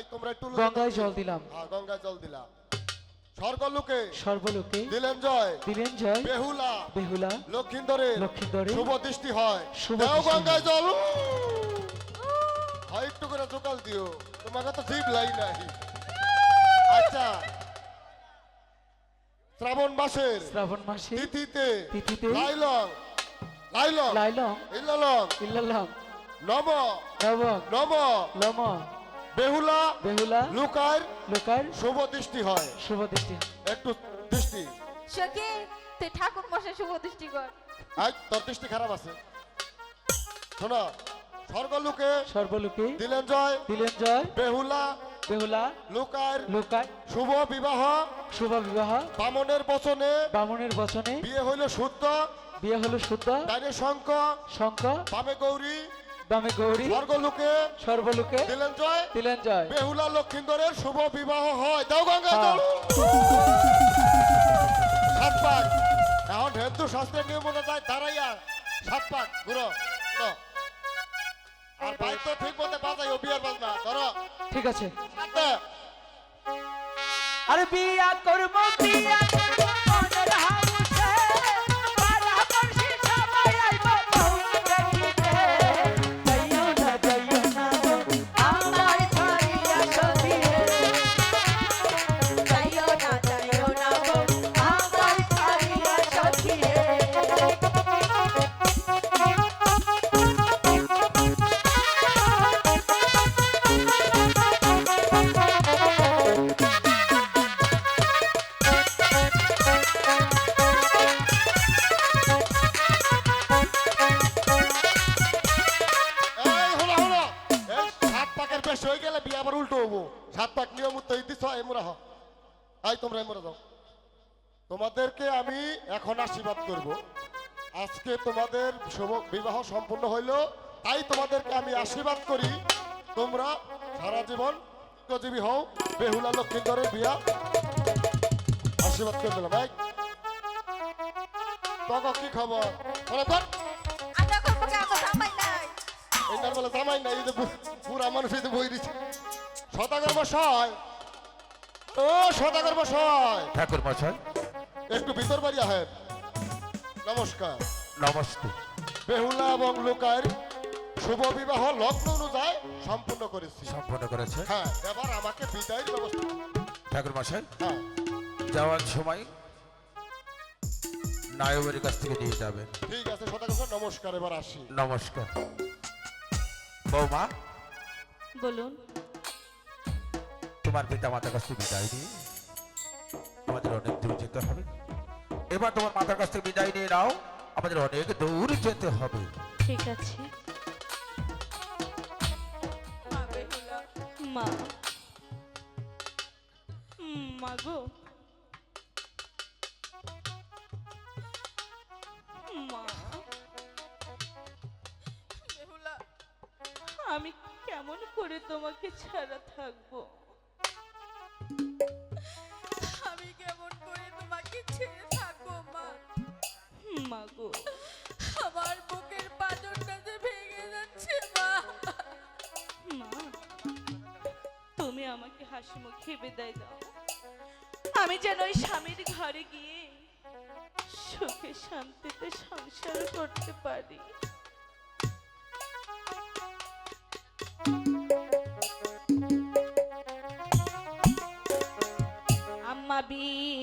এই তোমরা একটু গঙ্গায় জল দিলাম। হ্যাঁ গঙ্গায় জল দিলা স্বর্গলোকে সর্বলোকে দিলেন জয়। দিলেন জয়। বেহুলা। বেহুলা। লক্ষিন্দরে লক্ষিন্দরে শুভ দৃষ্টি হয়। শুভ গঙ্গায় জল। হয় একটু করে জোকাল দিও। তোমাকে তো জিভ লাই নাই। আচ্ছা। শ্রাবণ মাসের শ্রাবণ মাসে তিথিতে তিথিতে লাইলং। লাইলং। লাইলং। ইল্লালং। ইল্লাল্লাহ নম। নবং নম। লম বেহুলা বেহুলা লুকার লোকার শুভ দৃষ্টি হয়। শুভ দৃষ্টি একটু দৃষ্টি। সখী তুই ঠাকুর মশাই শুভ দৃষ্টি কর। আজ তোর দৃষ্টি খারাপ আছে। শোনো স্বর্গলোকে সর্বলোকে দিলেন জয়। দিলেন জয়। বেহুলা বেহুলা লুকার লোকার শুভ বিবাহ। শুভ বিবাহ। বামনের বচনে বামনের বচনে বিয়ে হইল শুদ্ধ। বিয়ে হলো শুদ্ধ। ডাইনে শঙ্খ। শঙ্খ। বামে গৌরী। বামে গৌরী স্বর্গলোকে সর্বলোকে দিলেন জয় দিলেন জয় বেহুলা লক্ষিন্দরের শুভ বিবাহ হয়। দাও গঙ্গা হ্যাঁ। সাত পাক। এখন হিন্দু শাস্ত্রের নিয়ম অনুযায়ী দাঁড়াইয়া সাত পাক। ঘুরো। আর বাইক তো ঠিক মতো বাজাই বিয়ার বাজনা। ধরো। ঠিক আছে। আরে বিয়া করব বিয়া আই তোমরা এমরা যাও। তোমাদেরকে আমি এখন আশীর্বাদ করব। আজকে তোমাদের বিবাহ সম্পূর্ণ হইল তাই তোমাদেরকে আমি আশীর্বাদ করি। তোমরা সারা জীবন জীবী হও। বেহুলা লক্ষ্মীন্দরের বিয়া। আশীর্বাদ করে দিলাম। ভাই তখন কি খবর? এটার বলে জামাই নাই এই যে বু- মানুষ বই দিচ্ছে সদাগর মশাই। ও সদাগর মশাই। ঠাকুর মশাই। একটু ভিতর বাড়ি আহেন। নমস্কার। নমস্তে। বেহুলা এবং লোকার শুভ বিবাহ লগ্ন অনুযায়ী সম্পূর্ণ করেছি। সম্পন্ন করেছে? হ্যাঁ এবার আমাকে বিদায়ের ব্যবস্থা ঠাকুর মশাই হ্যাঁ। যাওয়ার সময় নায়বের কাছ থেকে নিয়ে যাবেন। ঠিক আছে সদাগর মশাই, নমস্কার এবার আসি। নমস্কার। বৌমা। বলুন। তোমার পিতা মাতার কাছ থেকে বিদায় নিয়ে আমাদের অনেক দূর যেতে হবে। এবার তোমার মাতার কাছ থেকে বিদায় নিয়ে নাও, আমাদের অনেক দূর যেতে হবে। ঠিক আছে। মা মা গো আমি কেমন করে তোমাকে ছাড়া থাকব? আমি কেমন করে তোমাকে ছেড়ে থাকব মা? মা গো। আমার বুকের পাঁজরটা যে ভেঙে যাচ্ছে মা। মা তুমি আমাকে হাসি মুখে বিদায় দাও। আমি যেন ওই স্বামীর ঘরে গিয়ে সুখে শান্তিতে সংসার করতে পারি। Be.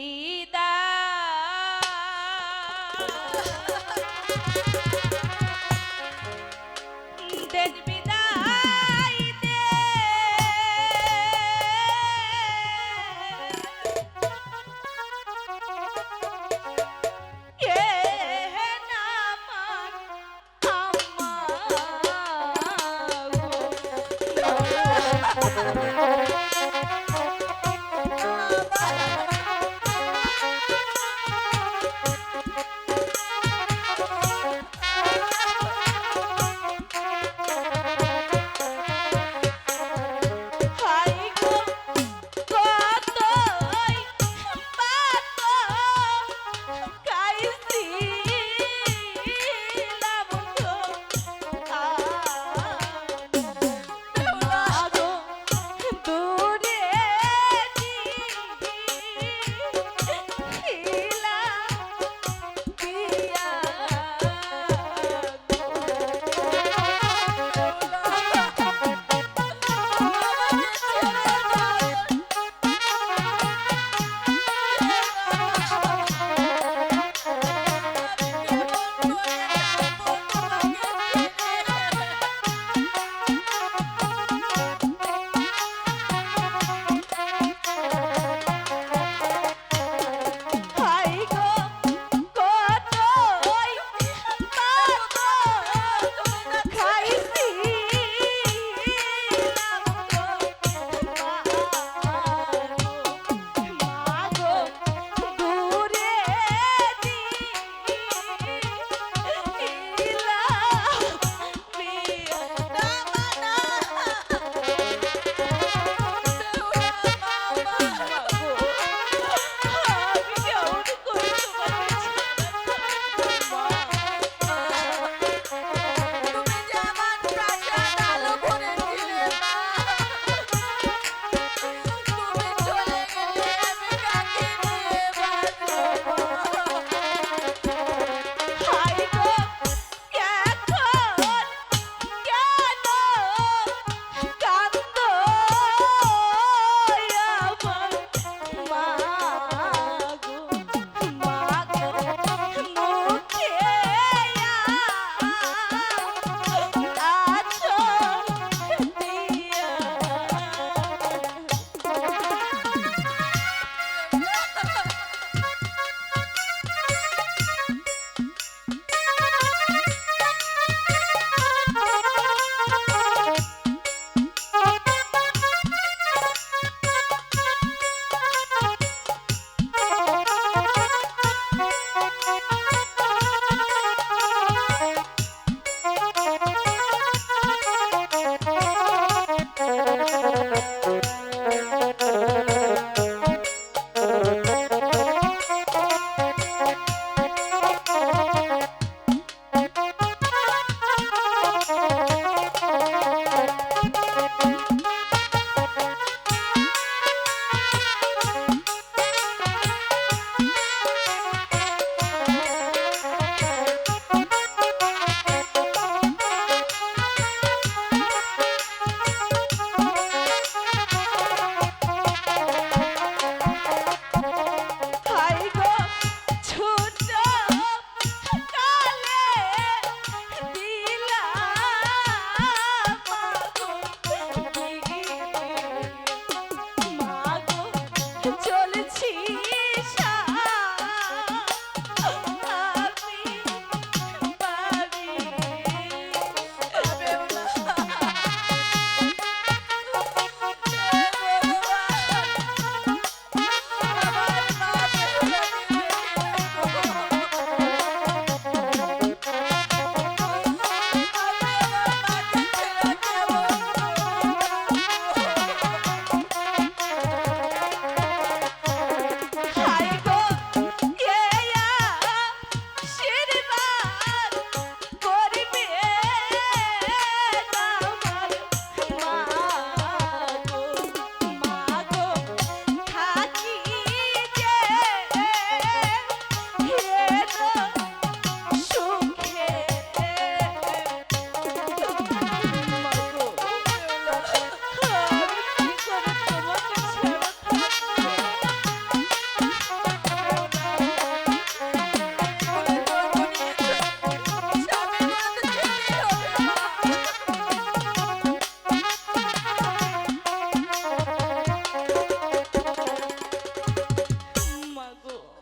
হে